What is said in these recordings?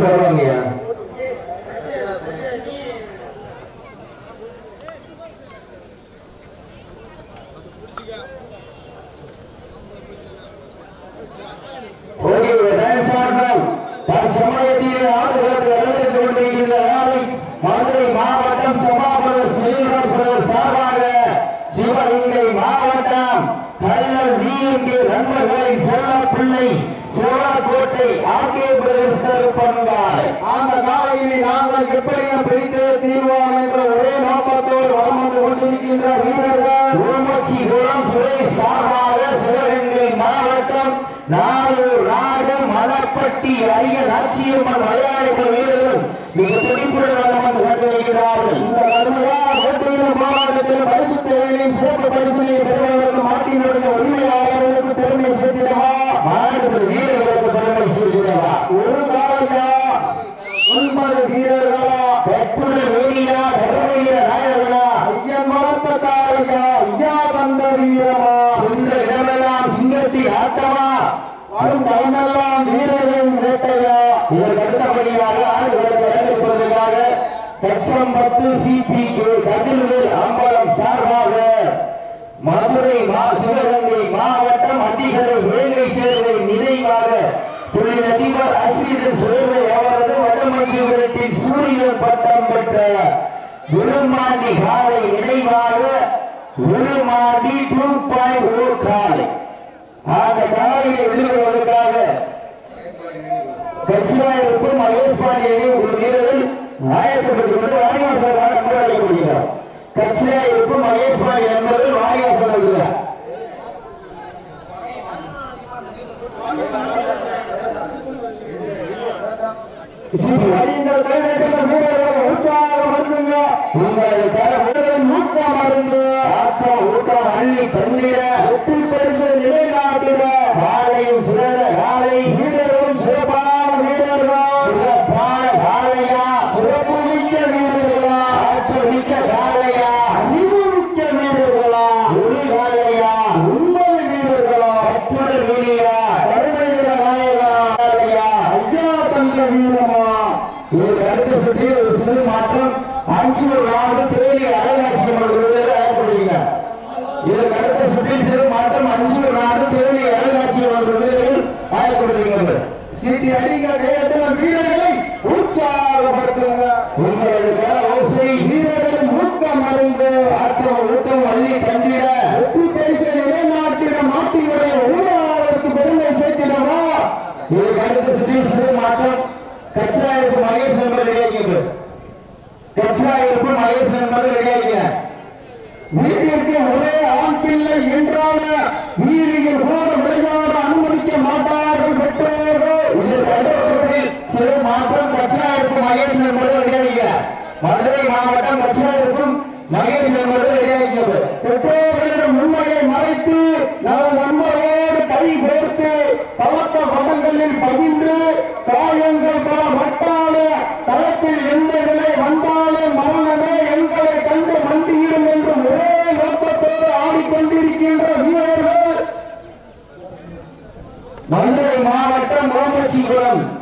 bergolong ya. அந்த காலையிலே நாங்கள் எப்படியும் பிடித்தே தீர்வோம் என்ற ஒரே நோக்கத்தோடு வலம் வந்து கொண்டிருக்கின்ற வீரர்கள் ஊமச்சி குளம் சுரேஷ் சார்பாக சிவகங்கை மாவட்டம் நாளூர் நாடு மலப்பட்டி அரிய நாச்சியம்மன் மலையாளிப்பு வீரர்கள் மிக துடிப்புடன் வலம் வந்து கொண்டிருக்கிறார்கள் இந்த கடுமையான போட்டியில் மாவட்டத்தில் பரிசு தொகையிலும் சிறப்பு பரிசினை பெறுவதற்கு மாட்டினுடைய உரிமையாளர்களுக்கு பெருமை சேர்த்திடவா? மாநில வீரர்களுக்கு பெருமை சேர்த்திடவா? ஒரு காலையா ஒன்பது வீரர்களா பெற்றுள்ள வேலியா பெருமையில நாயர்களா ஐயன் வளர்த்த காலையா ஐயா தந்த வீரமா? சென்ற இடமெல்லாம் சிங்கத்தி ஆட்டமா? வரும் கைமெல்லாம் வீரர்கள் வேட்டையா? இதற்கு அடுத்தபடியாக ஆண்டுகளுக்கு வழங்கப்படுவதற்காக தட்சம் பத்து சிபி கதிர்வேல் அம்பலம் சார்பாக மதுரை மா- சிவகங்கை மாவட்டம் அதிகாரி வேலை சேர்வை நினைவாக தொழிலதிபர் அஸ்விதன் சேர்வை அவரது சூரிய பட்டம் பெற்ற விருமாண்டி காலை நினைவாக Virumandi two point O oh காலை. அந்த காலையில் விழுவதற்காக கட்சியாயிருக்கும் மகேஷ் பாண்டியனை ஒரு வீரர்கள் ஆயத்தப்படுத்திக் கொண்டு வாணிவாசல் அன்பு அழைக்கப்படுகிறார் கட்சியாயிருக்கும் மகேஷ் பாண்டியன் என்பவர்கள் வாணிவாசல் இருக்கிறார் அடியுங்கள் கைதட்டுங்கள் வீரர்கள் உற்சாகப்படுத்துங்க உங்களுக்கான வீரர்கள் ஊக்கம் மருந்து ஆக்கம் ஊக்கம் அள்ளி தண்ணீர வெற்றி பரிசு நிலைநாட்டிட காலையும் சிறந்த காலை வீரர்களும் சிறப்பான வீரர்கள் சிறப்பான காலையா சிறப்பு மிக்க வீரர்களா ஆற்றல் மிக்க காலையா அறிவு மிக்க வீரர்களா ஒரு காலையா உண்மை வீரர்களா அற்புத வீரா கருணை நாயகா காலையா ஐயா தந்த வீரமா இதற்கு அடுத்த சுற்றி ஒரு சிறு மாற்றம் அஞ்சூர் நாடு தேடி அழகாட்சி மன்றம் அழைக்கப்படுங்க இதற்கு அடுத்த சுற்றில் சிறு அஞ்சூர் நாடு தேடி அழகாட்சி மன்றம் அழைக்கப்படுகிறது சீட்டி அடிங்க கையெழுத்துங்க வீரர்களை உற்சாகப்படுத்துங்க. உங்களுக்கான ஓசை வீரர்களின் ஊக்கம் அறிந்து ஆட்டம் ஊட்டம் அள்ளி தந்திட. வெற்றி பரிசை நிலைநாட்டிட மாட்டினுடைய ஊழலுக்கு பெருமை சேர்க்கிறவா இதற்கு அடுத்த சுற்றில் சிறு மாற்றம் மகேஷ் நம்பர் கச்சாயிருப்பு மகேஷ் நம்பர் ரெடியாகிறேன் வீட்டிற்கு ஒரே ஆண் பிள்ளை என்றால வீதியில் கூட விளையாட அனுமதிக்க மாட்டார்கள் பெற்றோர்கள் இதற்கு அடுத்த சிறு மாற்றம் கச்சாயிருப்பு மகேஷ் நம்பர் ரெடியாகிறார் மதுரை மாவட்டம் கச்சா இருக்கும் மகேஷ் நம்பர் ரெடியாகிறது பெற்றோர்களிடம் உண்மையை மறைத்து நம் நண்பரோடு கை கோர்த்து பழக்க படங்களில் பகிர்ந்து காயங்கள் பல வட்டால களத்தில் plano.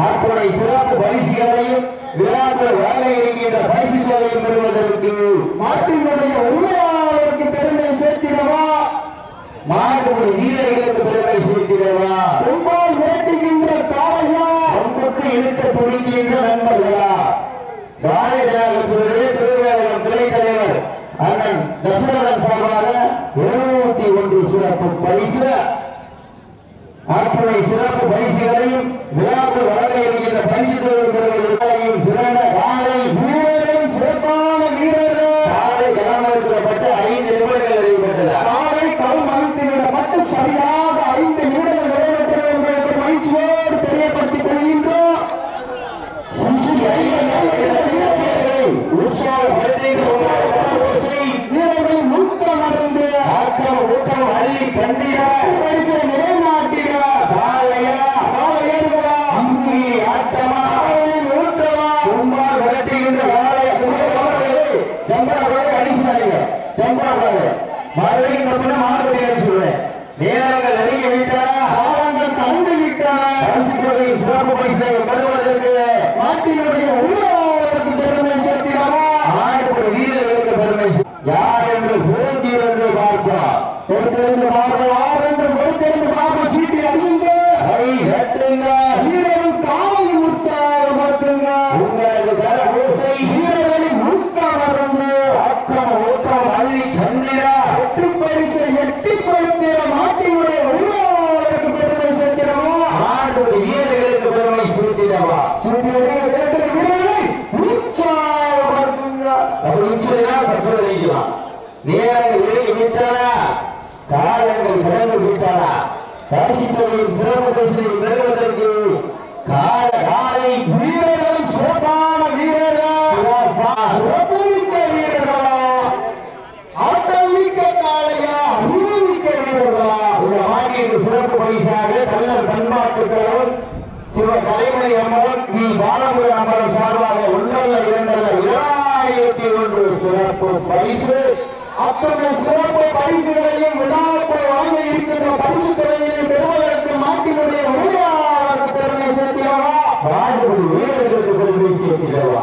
அத்துணை சிறப்பு பரிசுகளையும் விழாக்கள் வழங்க இருக்கின்ற பரிசுகளையும் பெறுவதற்கு நாட்டினுடைய உண்மையாளருக்கு பெருமை சேர்த்திடவா மாட்டுப்படி வீரர்களுக்கு பெருமை சேர்க்கிறவா? ரொம்பால் வேட்டுகின்ற காளையா? ரொம்பக்கு இழுக்க துணிக்கின்ற நண்பர்களா? பாரதிய ஜனதா கட்சியுடைய திருவேலகம் துணை தலைவர் அண்ணன் தசரதன் சார்பாக இருநூத்தி ஒன்று சிறப்பு பரிசு. அத்துணை சிறப்பு விழாக்கு வழங்க இருக்கின்ற பரிசு பெறுவதற்காகவும் சிறந்த காலை வீரரும் சிறப்பான வீரர்கள் காலை களமறுக்கப்பட்டு ஐந்து நிமிடங்கள் அறியப்பட்டது காலை களம் அழுத்தி விடப்பட்டு சரியாக ஐந்து நிமிடங்கள் நிறைவேற்றது என்பதை மகிழ்ச்சியோடு தெரியப்படுத்திக் கொள்கின்றோம் வீரர்களின் ஊக்கம் அடைந்து ஆக்கம் ஊக்கம் அள்ளி தந்திட பரிசை நிலைநாட்டிட காலையா காலையர்களா அம்புலி ஆட்டமா காலையில் ஊட்டமா சும்மா விரட்டுகின்ற காலைய ஜம்பா பாரு அடிச்சாங்க ஜம்பா பாரு மறுபடியும் நம்ம பேர சொல்லுவேன். நேரங்கள் நெருங்கி விட்டாரா காலங்கள் கலந்து விட்டாரா பரிசுகளின் சிறப்பு பரிசை பெறுவதற்கு நாட்டினுடைய உரிமையாளருக்கு பெருமை சேர்த்திடவா நாட்டுடைய வீரர்களுக்கு பெருமை சே- யார் என்று போட்டியில் என்று பார்ப்போம் பொறுத்திருந்து பார்ப்போம் யார் என்று பொறுத்திருந்து பார்ப்போம் சீட்டி அழியுங்க கை கட்டுங்க வீரரும் காலை உற்சாகப்படுத்துங்க உங்களது கர ஓசை வீரர்களின் ஊக்கம் மறந்து ஆக்கம் ஊக்கம் அள்ளி கண்ணிடா வெற்றி பரிசை எட்டி கொடுக்கிற நாட்டினுடைய உரிமையாளருக்கு பெருமை சேர்க்கிறவா நாட்டுடைய வீரர்களுக்கு பெருமை சேர்க்கிறவா வீரர்களை உற்சாகப்படுத்துங்க அப்படி உச்சா தப்பு வைக்கலாம் நேரங்கள் விலகி காலங்கள் கடந்து விட்டானா பரிசுகளின் சிறப்பு பரிசனை பெறுவதற்கு கால காலை வீரர்கள் சிறப்பான வீரர்கள் சிறப்புமிக்க வீரர்களா ஆட்டமிக்க காளையா அறிவுமிக்க வீரர்களா இந்த மாட்டிற்கு சிறப்பு பரிசாக கல்லர் பண்பாட்டு கழகம் சிவ கலைமணி அம்மன் வி பாலமுரு அம்மன் சார்பாக ஒன்றல்ல இரண்டல்ல இரண்டாயிரத்தி ஒன்று சிறப்பு பரிசு. அத்தனை சிறப்பு பரிசுகளையும் விழாக்கள் வழங்க இருக்கின்ற பரிசு தொகைகளையும் பெறுவதற்கு மாற்றினுடைய உரிமையாளருக்கு பெருமை சேர்க்கிறவா? வாழ்வு வீரர்களுக்கு பெருமை சேர்க்கிறவா?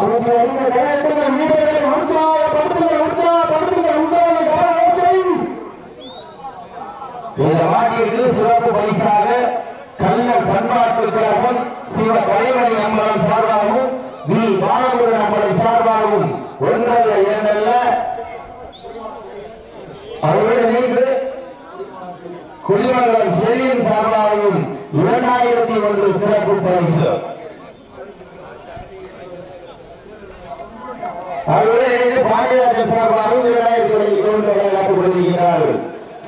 வீரர்களை உற்சாகப்படுத்துங்க உற்சாகப்படுத்துங்க உங்களோட இந்த மாட்டிற்கு சிறப்பு பரிசா கல்லர் பண்பாட்டு கழகம் சிவ கலைமணி அம்பலம் சார்பாகவும் வி பாலமுருகன் அம்பலம் சார்பாகவும் ஒன்றல்ல இரண்டல்ல அவருடன் இணைந்து குடிமங்கலம் செலியன் சார்பாகவும் இரண்டாயிரத்தி ஒன்று சிறப்பு பரிசு அவருடன் இணைந்து பாண்டியராஜ சார்பாகவும் இரண்டாயிரத்தி ஒன்று வழங்கப்படுகிறார்கள்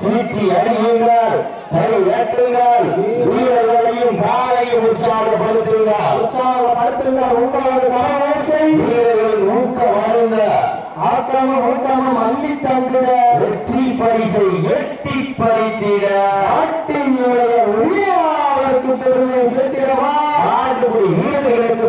சீட்டி அடியுங்கள் கை வெட்டுங்கள் வீரர்களையும் காலையும் உற்சாகப்படுத்துங்கள் உற்சாகப்படுத்துங்கள் உங்களது கரவோசை வீரர்கள் ஊக்க வருங்க ஆட்டமும் ஊட்டமும் அள்ளி தந்திட. வெற்றி பரிசை எட்டி பறித்திட. பெருமை சேர்க்கிறவா நாட்டுப்படி வீரர்களுக்கு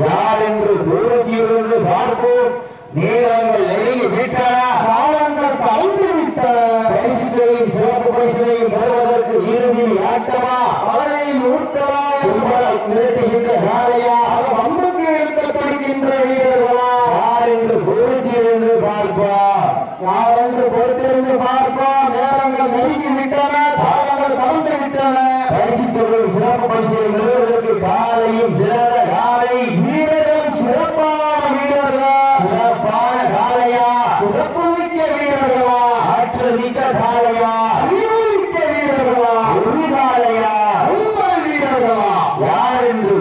யார் என்று தூரத்திலிருந்து பார்ப்போம். நேரங்கள் நெருங்கி விட்டன. காலங்கள் கலந்து விட்டன. பரிசுகளின் சிறப்பு பரிசுகளையும் பெறுவதற்கு இறுதி ஆட்டமா பலனையும் ஊட்டமா கும்பலம் திரட்டுகின்ற சாலையா வம்புக்கு இருக்க துடிக்கின்ற வீரர்களா யார் என்று தூரத்திலிருந்து பார்ப்போம் யாரென்று பொறுத்திருந்து பார்ப்போம் நேரங்கள் நெருங்கி விட்டன காலங்கள் கடந்து விட்டன பரிசு தொழில் சிறப்பு பரிசை பெறுவதற்கு காலையும் சிறந்த காலை வீரர்களும் சிறப்பான வீரர்கள் சிறப்பான காலையா சிறப்பு மிக்க வீரர்களா ஆற்றல் மிக்க காலையா அறிவு மிக்க வீரர்களா ஒரு காலையா உங்கள் வீரர்களா யார் என்று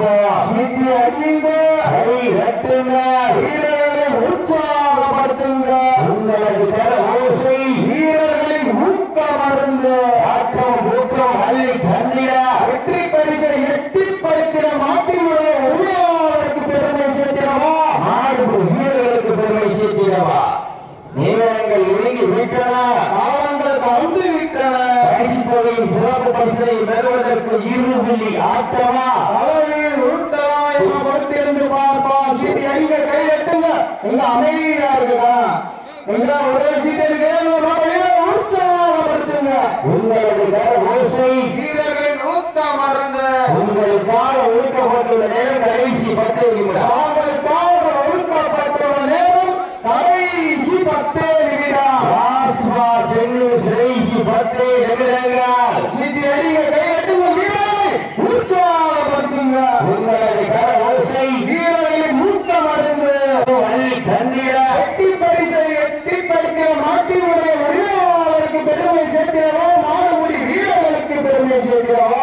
பார்ப்போம் சீட்டி அடிங்க கை கட்டுங்க வீரர்களை உற்சாகப்படுத்துங்க. உங்களது கர ஓசை. வீரர்களின் ஊக்கம் அருங்க ஆக்கம் ஊக்கம் அள்ளி தந்திர. வெற்றி பரிசை எட்டி பறிக்கிற மாட்டினுடைய உரிமையாளருக்கு பெருமை சேர்க்கிறவா? நாடு வீரர்களுக்கு பெருமை சேர்க்கிறவா? நேரங்கள் நெருங்கி விட்டன. காலங்கள் கலந்து விட்டன. பரிசு தொகையின் சிறப்பு பரிசை பெறுவதற்கு இருபுள்ளி ஆட்டமா? எங்க அமைதியா இருக்குதா? எங்க ஒரே மறந்த உங்களுக்காக ஒழுக்கப்பட்டுள்ள நேரம் கடைசி பத்து நிமிடம். அவர்களுக்காக ஒழுக்கப்பட்டுள்ள நேரம் கடைசி பத்தே நிமிடம். லாஸ்ட் பார் பெண்ணு கடைசி பத்தே நிமிடங்கள் சித்தி கையெட்டுங்க வீரரை உற்சாகப்படுத்துங்க உங்களது கர ஓசை வீரர்களின் ஊக்கம் அடைந்து வள்ளி தந்திர எட்டி பரிசை எட்டி பறிக்கிற மாட்டினுடைய உரிமையாளருக்கு பெருமை சேர்க்கிறவா? மாடுபடி வீரர்களுக்கு பெருமை சேர்க்கிறவா?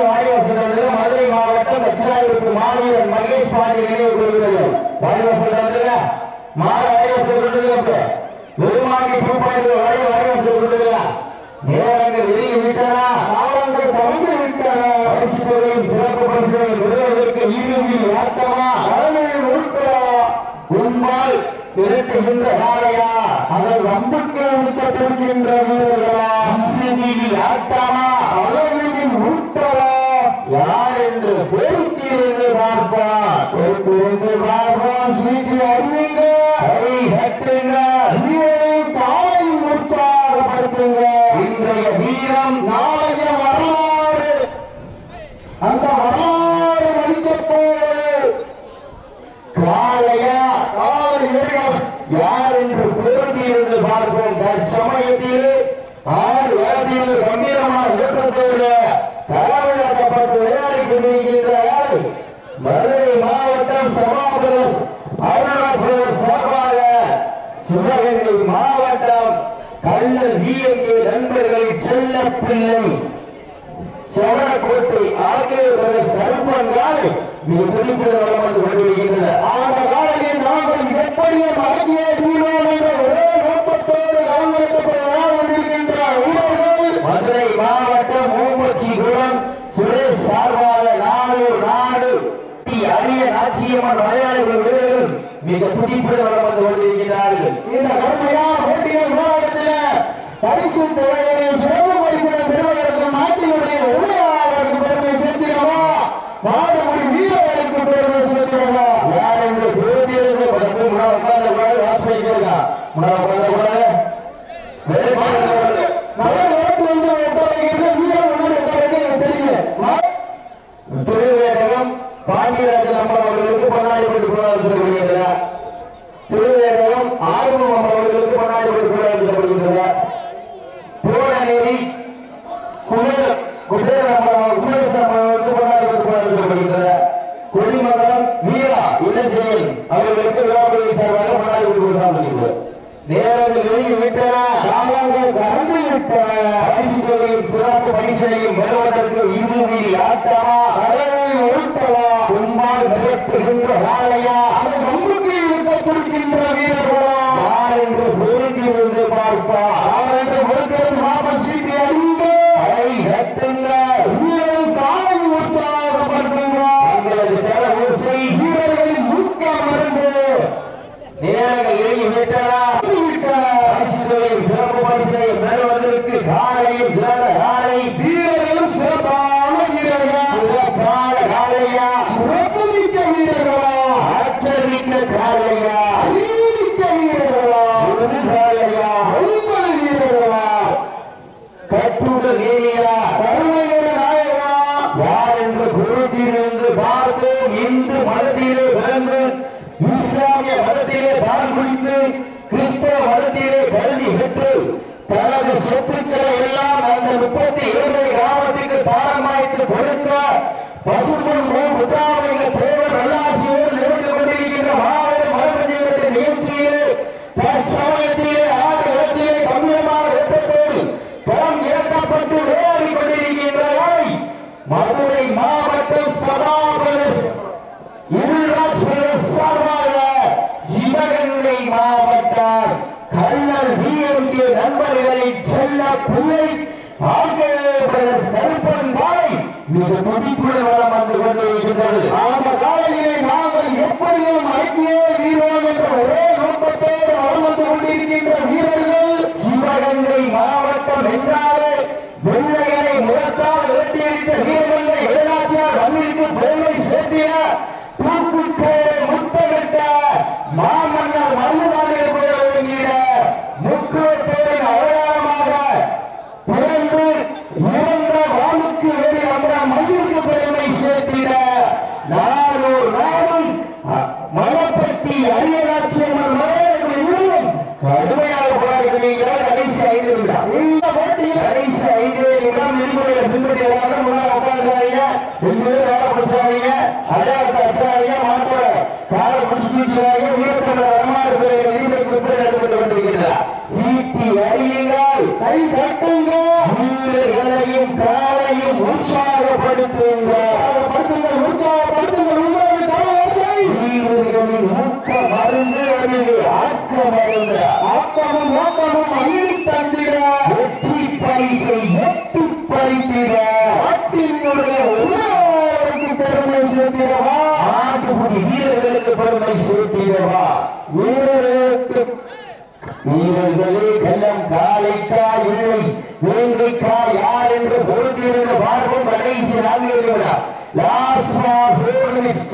வாரிவாசல் மதுரை மாவட்டம் பச்சாயிருக்கு மாவீரன் மகேஷ் பாண்டி நினைவு கொள்கிறது வாரிவாசல் வருதுல மாடு வாரிவாசல் கொண்டு வெறுமாண்டி டூ பாயிண்ட் வாரி வாரிவாசல் கொண்டுல நேரங்கள் நெருங்கி விட்டன. காலங்கள் பறந்து விட்டன. பரிசு தொகையின் சிறப்பு பரிசை பெறுவதற்கு ஈருவில் ஆட்டமா கடமையில் உட்பட உன்னால் இருக்குகின்ற காலையா அதை வம்புக்கு இருக்க துடிக்கின்ற வீரர்களா ஈருவில் ஆட்டமா கடமையில் யார் என்று பொறுத்திருந்து பார்ப்பார். பொறுத்திருந்து பார்ப்போம் சீட்டி அறிவீங்க. கை கட்டுங்க வீரரையும் காலையும் உற்சாகப்படுத்துங்க. இன்றைய வீரம் நான் வரலாறு அந்த வரலாறு மதிக்கப் போவது காலையா காலை வீரர்கள் யார் என்று பொறுத்திருந்து பார்ப்போம் தற்சமயத்திலே ஆறு வேளத்தில் கம்பீரமான ஏற்றத்தோடு களவிழக்கப்பட்டு விளையாடி கொண்டிருக்கின்ற யாரு மதுரை மாவட்டம் சபாபுரம் அருணாச்சலம் சார்பாக எங்கள் மாவட்டம் கண்ணன் விஎம்பி நண்பர்களின் செல்ல பிள்ளை சவணக்கோட்டை ஆகியோர் சர்ப்பன்கால் மிக துடிப்புடன் வளம் கொண்டிருக்கின்றன அந்த நாங்கள் எப்படியும் அடங்கிய என்ற ஒரே நோக்கத்தோடு மதுரை மாவட்டம் சுரேஷ் சார்பாக நானூர் நாடு. அரிய நாச்சியம்மன் மலையாளிகள் மிக துடிப்புடன் வளம் வந்து கொண்டிருக்கிறார்கள். இந்த கடுமையான போட்டிகள் மாவட்டத்தில் பரிசு தொகையில் சிறப்பு பரிசுகள் பெறுவதற்கு நாட்டினுடைய உரிமையாளருக்கு பெருமை சேர்க்கிறவா? நாடுபடி வீரர்களுக்கு பெருமை சேர்க்கிறவா? யார் என்று போட்டியிலிருந்து பத்து முறை உட்கார்ந்து கூட? வாட்ச் வைக்கிறதா முறை உட்கார்ந்து கூட திருவேடகம் கடந்து பரிசு தொகையும் சிறப்பு பரிசனையும் வருவதற்கு இருமுடி ஆட்டமா கடலில் உள்படா உம்மால் நிகழ்த்துகின்ற வாழையா தேவியரா பால் குடித்து கிறிஸ்தவ மதத்திலே கல்வி பெற்று தனது சொத்துக்களை எல்லாம் அந்த முப்பத்தி இரண்டு கிராமத்துக்கு பாரமாய்த்து கொடுக்க பசுமன் தேவை மற்றும் சபாபேஸ் இருராஜ் பேர் சார்பாக சிவகங்கை மாவட்டம் கல்லர் பிஎம்பி நண்பர்களின் செல்ல பிள்ளை ஆங்கிலேயர் கருப்பன் பாலை மிக துடிப்புடன் வளம் வந்து கொண்டு இருக்கிறது. அந்த காலையிலே நாங்கள் எப்படியும் ஐக்கிய வீரர்கள் என்ற ஒரே நோக்கத்தோடு வளர்ந்து கொண்டிருக்கின்ற வீரர்கள் சிவகங்கை மாவட்டம் என்றால் ஆக்கமும் ஓட்டமும் அள்ளி தந்திர வெற்றி பரிசை எட்டு பறித்திட நாட்டினுடைய உலகத்திற்கு பெருமை சேர்த்திடவா நாட்டுக்குடி வீரர்களுக்கு பெருமை சேர்த்திடவா வீரர்களுக்கு வீரர்களே கள்ளம் காலைக்கா இல்லை வேங்கைக்கா யார் என்று பொறுத்திருந்து பார்ப்போம் கடைசி நான்கு லாஸ்ட் ஃபோர் மினிட்ஸ்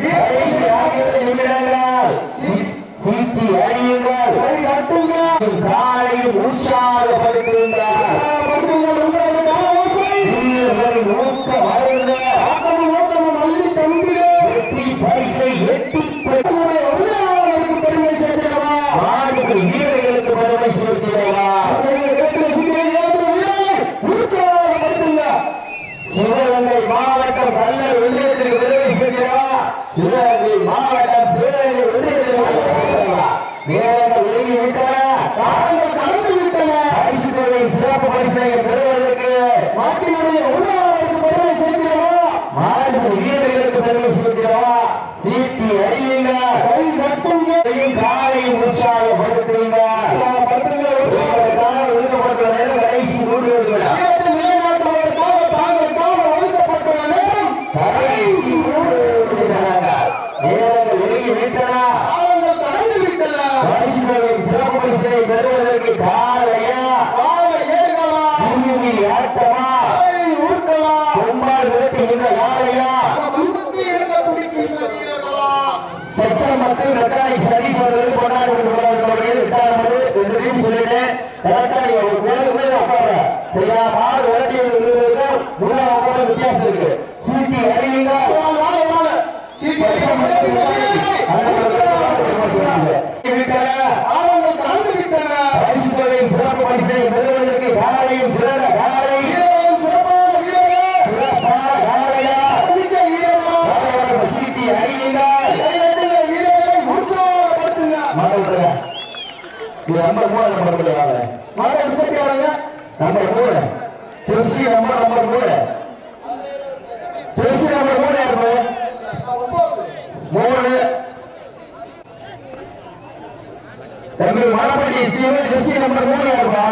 செய்கிற சரியா மாடு உலகில் இருந்ததுக்கும் உள்ள ஒவ்வொரு வித்தியாசம் இருக்கு சீட்டி அடிவீங்க சிறப்பு பரிசை பெறுவதற்கு காலையும் சிறந்த காலை நம்ம மூணாவது நம்பர் மாவட்ட விசேக்காரங்க நம்பர் மூணு திருச்சி நம்பர் நம்பர் மூணு திருச்சி நம்பர் மூணு யாருமே? மூணு. எங்களுக்கு மாணவர்கள் ஜெர்சி நம்பர் மூணு யாருப்பா